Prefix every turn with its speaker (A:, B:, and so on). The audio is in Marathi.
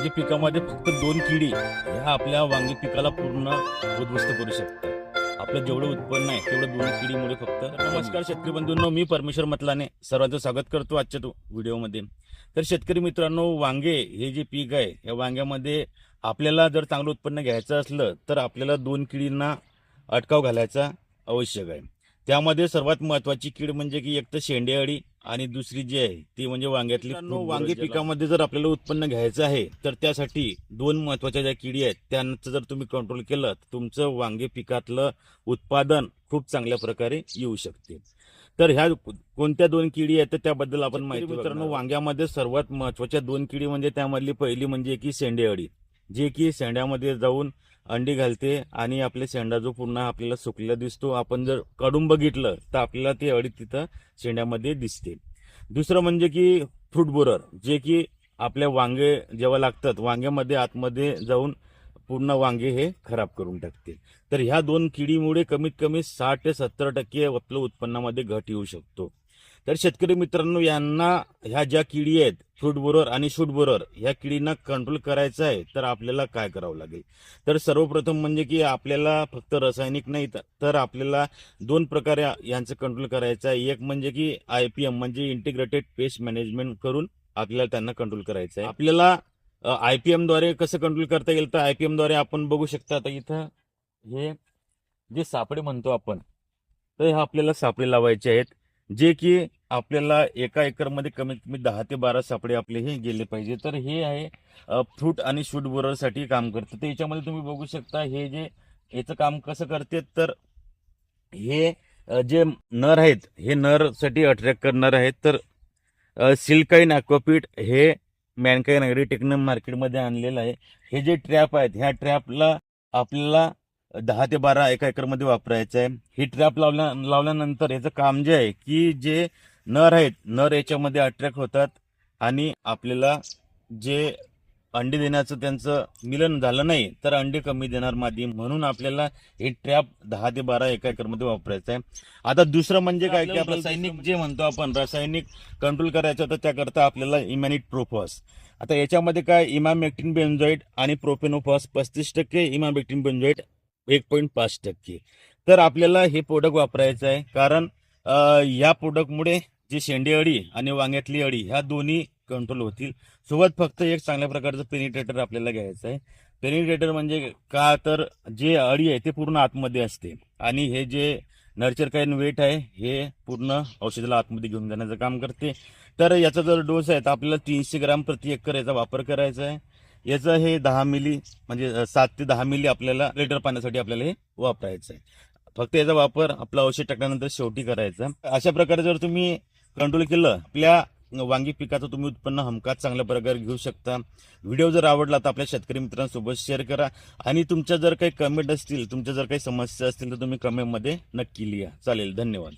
A: वांगी पिकामध्ये फक्त दोन किडी ह्या आपल्या वांगी पिकाला पूर्ण उद्ध्वस्त करू शकतात. आपलं जेवढं उत्पन्न आहे तेवढं दोन किडीमुळे फक्त नमस्कार शेतकरी बंधूंनो मी परमेश्वर मतलाने सर्वांचं स्वागत करतो आजच्या तो व्हिडिओमध्ये. तर शेतकरी मित्रांनो वांगे हे जे पीक आहे या वांग्यामध्ये आपल्याला जर चांगलं उत्पन्न घ्यायचं असलं तर आपल्याला दोन किडींना अटकाव घालायचा आवश्यक आहे. त्यामध्ये सर्वात महत्त्वाची कीड म्हणजे की एक तर शेंडे अळी आणि दुसरी जी आहे ती म्हणजे वांग्यातली वांगी पिकामध्ये जर आपल्याला उत्पन्न घ्यायचं आहे तर त्यासाठी दोन महत्त्वाच्या ज्या किडी आहेत त्यांचं जर तुम्ही कंट्रोल केलं तर तुमचं वांगे पिकातलं उत्पादन खूप चांगल्या प्रकारे येऊ शकते. तर ह्या कोणत्या दोन किडी आहेत तर त्याबद्दल आपण माहिती मित्रांनो वांग्यामध्ये सर्वात महत्त्वाच्या दोन किडी म्हणजे त्यामधली पहिली म्हणजे की शेंडे अळी जे की शेंड्यामध्ये जाऊन अंडी घालते आणि आपले शेंडा जो पूर्ण आपल्याला सुकलेला दिसतो आपण जर काढून बघितलं तर आपल्याला ती अळी तिथं शेंड्यामध्ये दिसते. दुसरं म्हणजे की फ्रूट बोरर जे की आपल्या वांगे जेव्हा लागतात वांग्यामध्ये आतमध्ये जाऊन पूर्ण वांगे हे खराब करून टाकते. तर ह्या दोन किडीमुळे कमीत कमी साठ ते सत्तर टक्के आपलं उत्पन्नामध्ये घट येऊ शकतो. तर शेतकरी मित्रांनो यांना ह्या ज्या किडी आहेत फ्रूट बोरर आणि शूट बोरर ह्या किडींना कंट्रोल करायचं आहे तर आपल्याला काय करावं लागेल? तर सर्वप्रथम म्हणजे की आपल्याला फक्त रासायनिक नाही तर- आपल्याला दोन प्रकारे यांचं कंट्रोल करायचं आहे. एक म्हणजे की आय पी एम म्हणजे इंटिग्रेटेड पेस्ट मॅनेजमेंट करून आपल्याला त्यांना कंट्रोल करायचं आहे. आपल्याला आय पी एमद्वारे कसं कंट्रोल करता येईल? तर आय पी एमद्वारे आपण बघू शकता आता इथं हे जे सापळे म्हणतो आपण तर हे आपल्याला सापळे लावायचे आहेत. जे की आपल्याला एका एकरमध्ये कमीत कमी दहा ते बारा सापडे आपले हे गेले पाहिजे. तर हे आहे फ्रूट आणि शूट बोररसाठी काम करतं. तर याच्यामध्ये तुम्ही बघू शकता हे जे याचं काम कसं करते तर हे जे नर आहेत हे नरसाठी अट्रॅक्ट करणार आहेत. तर सिल्काईन अक्वापीट हे मॅनकाईन ॲग्रीटेक्नम मार्केटमध्ये आणलेलं आहे. हे जे ट्रॅप आहेत ह्या ट्रॅपला आपल्याला दहा ते बारा एका एकरमध्ये वापरायचं आहे ही ट्रॅप लावल्या लावल्यानंतर याचं काम जे आहे की जे नर आहेत नर याच्यामध्ये अट्रॅक्ट होतात आणि आपल्याला जे अंडी देण्याचं त्यांचं मिलन झालं नाही तर अंडी कमी देणार मादी म्हणून आपल्याला हे ट्रॅप दहा ते बारा एका एकरमध्ये वापरायचं आहे आता दुसरं म्हणजे काय की आपलं रासायनिक जे म्हणतो आपण रासायनिक कंट्रोल करायचं तर त्याकरता आपल्याला इमॅनिट प्रोफॉस आता याच्यामध्ये काय इमामेक्टिन बेन्झॉइड आणि प्रोपेनोफॉस पस्तीस टक्के इमामेक्टिन बेन्झॉइड एक पॉईंट पाच टक्के. तर आपल्याला हे प्रोडक्ट वापरायचं आहे. कारण या प्रोडक्टमुळे जी शेंडी अळी आणि वांग्यातली अळी ह्या दोन्ही कंट्रोल होतील. सोबत फक्त एक चांगल्या प्रकारचं पेनिट्रेटर आपल्याला घ्यायचं आहे. पेनिट्रेटर म्हणजे का तर जे अळी आहे ते पूर्ण आतमध्ये असते. आणि हे जे नर्चर काय वेट आहे हे पूर्ण औषधाला आतमध्ये घेऊन जाण्याचं काम करते. तर याचा जर डोस आहे तर आपल्याला तीनशे ग्राम प्रति एकर याचा वापर करायचा आहे. याचं हे दहा मिली म्हणजे सात ते दहा मिली आपल्याला लिटर पाण्यासाठी आपल्याला हे वापरायचं आहे फक्त याचा वापर आपलं औषध टाकल्यानंतर शेवटी करायचा. अशा प्रकारे जर तुम्ही कंट्रोल केलं आपल्या वांगी पिकाचं तुम्ही उत्पन्न हमखास चांगल्या प्रकारे घेऊ शकता. व्हिडिओ जर आवडला तर आपल्या शेतकरी मित्रांसोबत शेअर करा. आणि तुमच्या जर काही कमेंट असतील तुमच्या जर काही समस्या असतील तर तुम्ही कमेंटमध्ये नक्की लिहा. चालेल धन्यवाद.